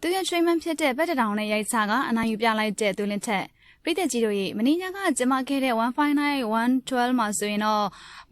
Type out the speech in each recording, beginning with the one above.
သူရဲ့ treatment ဖြစ်တဲ့ဘက်တတောင်နဲ့ရိုက်ချကအနိုင်ယူပြလိုက်တဲ့သူလင်းထက် ပြည်သက်ကြီးတို့ရဲ့မင်းညာကကျမခဲ့တဲ့159 112မှာဆိုရင်တော့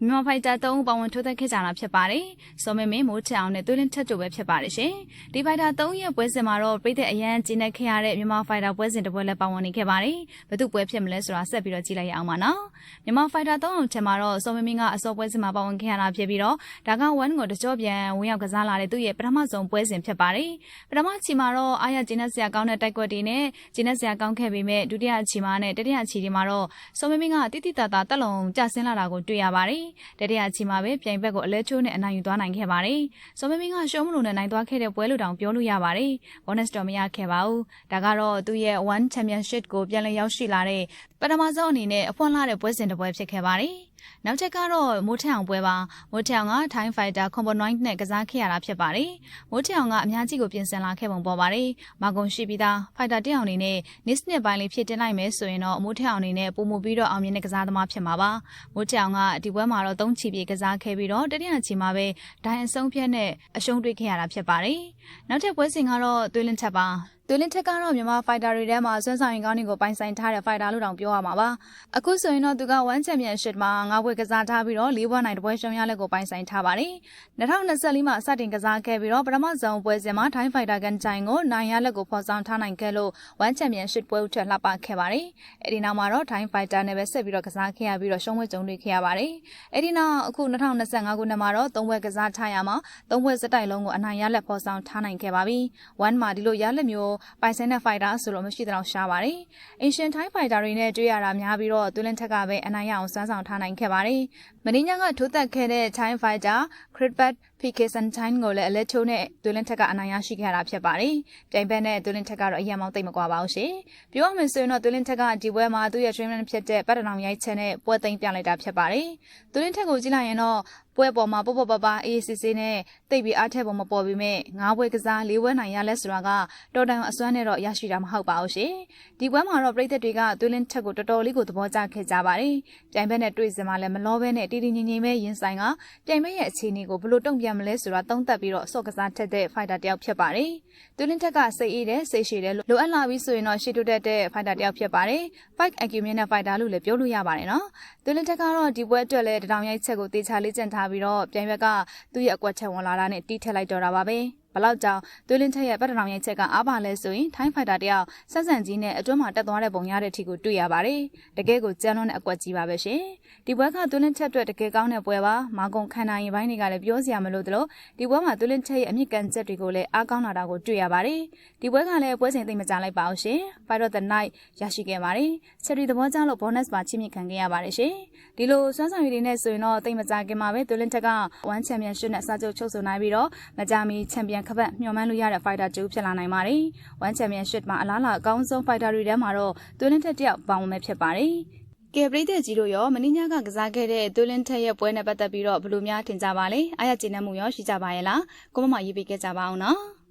မြန်မာဖိုက်တာ3ဦးပါဝင်ထိုးသက်ခဲ့ကြတာဖြစ်ပါတယ်။စောမင်းမင်းမိုးချအောင်နဲ့သူလင်းထက်တို့ပဲဖြစ်ပါတယ်ရှင်။ဒီဖိုက်တာ3ရဲ့ပွဲစဉ်မှာတော့ပြည်သက်အရန်ကျင်းနေခဲ့ရတဲ့မြန်မာဖိုက်တာပွဲစဉ်တစ်ပွဲလည်းပါဝင်နေခဲ့ပါတယ်။ဘယ်သူပွဲဖြစ်မလဲဆိုတာဆက်ပြီးတော့ကြည့်လိုက်ရအောင်ပါနော်။မြန်မာဖိုက်တာ3အောင်ထဲမှာတော့စောမင်းမင်းကအစောပွဲစဉ်မှာပါဝင်ခဲ့ရတာဖြစ်ပြီးတော့ဒါက1ကိုတကြောပြန်ဝင်ရောက်ကစားလာတဲ့သူ့ရဲ့ပထမဆုံးပွဲစဉ်ဖြစ်ပါတယ်။ပထမချီမှာတော့အားရကျင်းနေစရာကောင်းတဲ့တိုက်ကွက်တွေနဲ့ကျင်းနေစရာကောင်းခဲ့ပေမဲ့ဒုတိယချီမှာနဲ့တတိယချီဒီမှာတော့စောမင်းမင်းကတိတိတတာတက်လုံကျဆင်းလာတာကိုတွေ့ရပါတယ်။တတိယချီမှာပဲပြိုင်ဘက်ကိုအလဲချိုးနဲ့အနိုင်ယူသွားနိုင်ခဲ့ပါတယ်။စောမင်းမင်းကရှုံးမလို့နဲ့နိုင်သွားခဲ့တဲ့ပွဲလို့တောင်ပြောလို့ရပါတယ်။ bonus တော့မရခဲ့ပါဘူး။ဒါကတော့သူ့ရဲ့1 championship ကိုပြန်လည်ရောက်ရှိလာတဲ့ပထမဆုံးအနေနဲ့အဖွင့်လာတဲ့ပွဲစဉ်တစ်ပွဲဖြစ်ခဲ့ပါတယ်။ နောက်ချက်ကတော့မိုးထအောင်ပွဲပါမိုးထအောင်က Time Fighter Combo 9နဲ့ကစားခဲ့ရတာဖြစ်ပါတယ်မိုးထအောင်ကအများကြီးကိုပြင်ဆင်လာခဲ့ပုံပေါ်ပါတယ်မာကုံရှိပြီးသား Fighter တယောက်အနေနဲ့ Nis နှစ်ပိုင်းလေးဖြစ်တင်လိုက်မယ်ဆိုရင်တော့မိုးထအောင်အနေနဲ့ပုံမူပြီးတော့အောင်မြင်တဲ့ကစားသမားဖြစ်မှာပါမိုးထအောင်ကဒီပွဲမှာတော့၃ချီပြေကစားခဲ့ပြီးတော့တတိယချီမှာပဲဒိုင်အဆုံးဖြတ်နဲ့အရှုံးတွေ့ခဲ့ရတာဖြစ်ပါတယ်နောက်ထပ်ပွဲစဉ်ကတော့သွေးလင်းချက်ပါသူလင်းထက်ကတော့မြန်မာဖိုက်တာတွေထဲမှာဆွမ်းဆောင်ရင်ကောင်းတွေကိုပိုင်ဆိုင်ထားတဲ့ဖိုက်တာလို့တောင်ပြောရမှာပါအခုဆိုရင်တော့သူက1 Championship မှာငါးဘွဲကစားထားပြီးတော့၄ဘွဲနိုင်တပွဲရှုံးရလက်ကိုပိုင်ဆိုင်ထားပါတယ်2024မှာစတင်ကစားခဲ့ပြီးတော့ပထမဆုံးပွဲစဉ်မှာထိုင်းဖိုက်တာကန်ချိုင်ကိုနိုင်ရလက်ကိုဖော်ဆောင်ထားနိုင်ခဲ့လို့1 Championship ပွဲဥထက်လှပခဲ့ပါတယ်အဲဒီနောက်မှာတော့ထိုင်းဖိုက်တာနဲ့ပဲဆက်ပြီးတော့ကစားခဲ့ရပြီးတော့ရှုံးပွဲကြုံတွေ့ခဲ့ရပါတယ်အဲဒီနောက်အခု2025ခုနှစ်မှာတော့၃ဘွဲကစားထားရမှာ၃ဘွဲစတိုက်လုံးကိုအနိုင်ရလက်ဖော်ဆောင်ထားနိုင်ခဲ့ပါပြီ1မှာဒီလိုရလက်မျိုးပိုင်ဆိုင်တဲ့ fighter ဆိုလို့မရှိတော့ရှားပါတယ်။ Asian Thai fighter တွေနဲ့တွေ့ရတာများပြီးတော့သွင်းလင်းထက်ကပဲအနိုင်ရအောင်စွမ်းဆောင်ထားနိုင်ခဲ့ပါတယ်။ မင်းညကထိုးသက်ခဲ့တဲ့ Thai fighter Critbat PK Sunshine ကိုလည်းအလက်ချိုးနဲ့သွင်းလင်းထက်ကအနိုင်ရရှိခဲ့တာဖြစ်ပါတယ်။ပြိုင်ဘက်နဲ့သွင်းလင်းထက်ကတော့အရင်မောင်းသိမ့်မကွာပါဘူးရှင်။ပြောရမယ်ဆိုရင်တော့သွင်းလင်းထက်ကဒီပွဲမှာသူ့ရဲ့ training ဖြစ်တဲ့ပတ်တနောင်ရိုက်ချက်နဲ့ပွဲသိမ်းပြလိုက်တာဖြစ်ပါတယ်။သွင်းလင်းထက်ကိုကြည့်လိုက်ရင်တော့ပွဲပေါ်မှာပေါ့ပေါ့ပါပါအေးစစ်စစ်နဲ့တိတ်ပြီးအားထက်ပေါ်မပေါ်ပြီးမဲ့ငါးပွဲကစားလေးပွဲနိုင်ရလဲဆိုတာကတော်တန်အစွမ်းနဲ့တော့ရရှိတာမဟုတ်ပါဘူးရှင်ဒီပွဲမှာတော့ပြည်သက်တွေကသွေးလင်းထက်ကိုတော်တော်လေးကိုသဘောကျခဲ့ကြပါတယ်ပြိုင်ဘက်နဲ့တွေ့စင်မှာလည်းမလောဘဲနဲ့တီတီငင်ငင်ပဲရင်ဆိုင်ကပြိုင်ဘက်ရဲ့အခြေအနေကိုဘလို့တုံ့ပြန်မလဲဆိုတာသုံးသပ်ပြီးတော့ဆော့ကစားထက်တဲ့ဖိုက်တာတယောက်ဖြစ်ပါတယ်သွေးလင်းထက်ကစိတ်အေးတဲ့စိတ်ရှည်တဲ့လိုအပ်လာပြီဆိုရင်တော့ရှေ့တိုးတက်တဲ့ဖိုက်တာတယောက်ဖြစ်ပါတယ် fight acumen နဲ့ fighter လို့လည်းပြောလို့ရပါတယ်နော်သွေးလင်းထက်ကတော့ဒီပွဲအတွက်လည်းတထောင်ရိုက်ချက်ကိုတေချာလေးကျင့်ထားပြီးတော့ပြိုင်ဘက်ကသူ့ရဲ့အကွက်ချက်ဝင်လာတာနဲ့တီးထက်လိုက်တော့တာပါပဲ ဘလောက်ကြောင်သွေးလင်းထက်ရဲ့ပတ်တနောင်ရိုက်ချက်ကအားပါလဲဆိုရင်ထိုင်းဖိုက်တာတယောက်ဆက်ဆန်ကြီးနဲ့အတွင်းမှာတက်သွားတဲ့ပုံရတဲ့အထိကိုတွေ့ရပါတယ်။တကယ်ကိုကြမ်းလွန်းတဲ့အကွက်ကြီးပါပဲရှင်။ဒီပွဲကသွေးလင်းချက်အတွက်တကယ်ကောင်းတဲ့ပွဲပါ။မာကုံခန္ဓာရင်ပိုင်းတွေကလည်းပြောစရာမလိုသလိုဒီပွဲမှာသွေးလင်းချက်ရဲ့အမြင့်ကန်ချက်တွေကိုလည်းအားကောင်းလာတာကိုတွေ့ရပါတယ်။ဒီပွဲကလည်းပွဲစဉ်သိမ့်မကြလိုက်ပါဘူးရှင်။ Fight of the Night ရရှိခဲ့ပါတယ်။ Cherry သဘောကျလို့ bonus ပါချိမြင့်ခံခဲ့ရပါတယ်ရှင်။ဒီလိုစွမ်းဆောင်ရည်တွေနဲ့ဆိုရင်တော့သိမ့်မကြခင်မှာပဲသွေးလင်းချက်က1 Championship နဲ့စာချုပ်ချုပ်ဆိုနိုင်ပြီးတော့မကြမီ Champion ခပတ်မျှော်မှန်းလို့ရတဲ့ fighter တူဖြစ်လာနိုင်ပါတယ်။ One Championship မှာအလားအလာအကောင်းဆုံး fighter တွေထဲမှာတော့သွေးလင်းထက်တယောက်ပါဝင်မဲ့ဖြစ်ပါတယ်။ကဲပရိသတ်ကြီးတို့ရောမင်းညကကစားခဲ့တဲ့သွေးလင်းထက်ရဲ့ပွဲနဲ့ပတ်သက်ပြီးတော့ဘယ်လိုများထင်ကြပါလဲအားရကျေနပ်မှုရောရှိကြပါရဲ့လားကိုမမရေးပေးခဲ့ကြပါအောင်နော်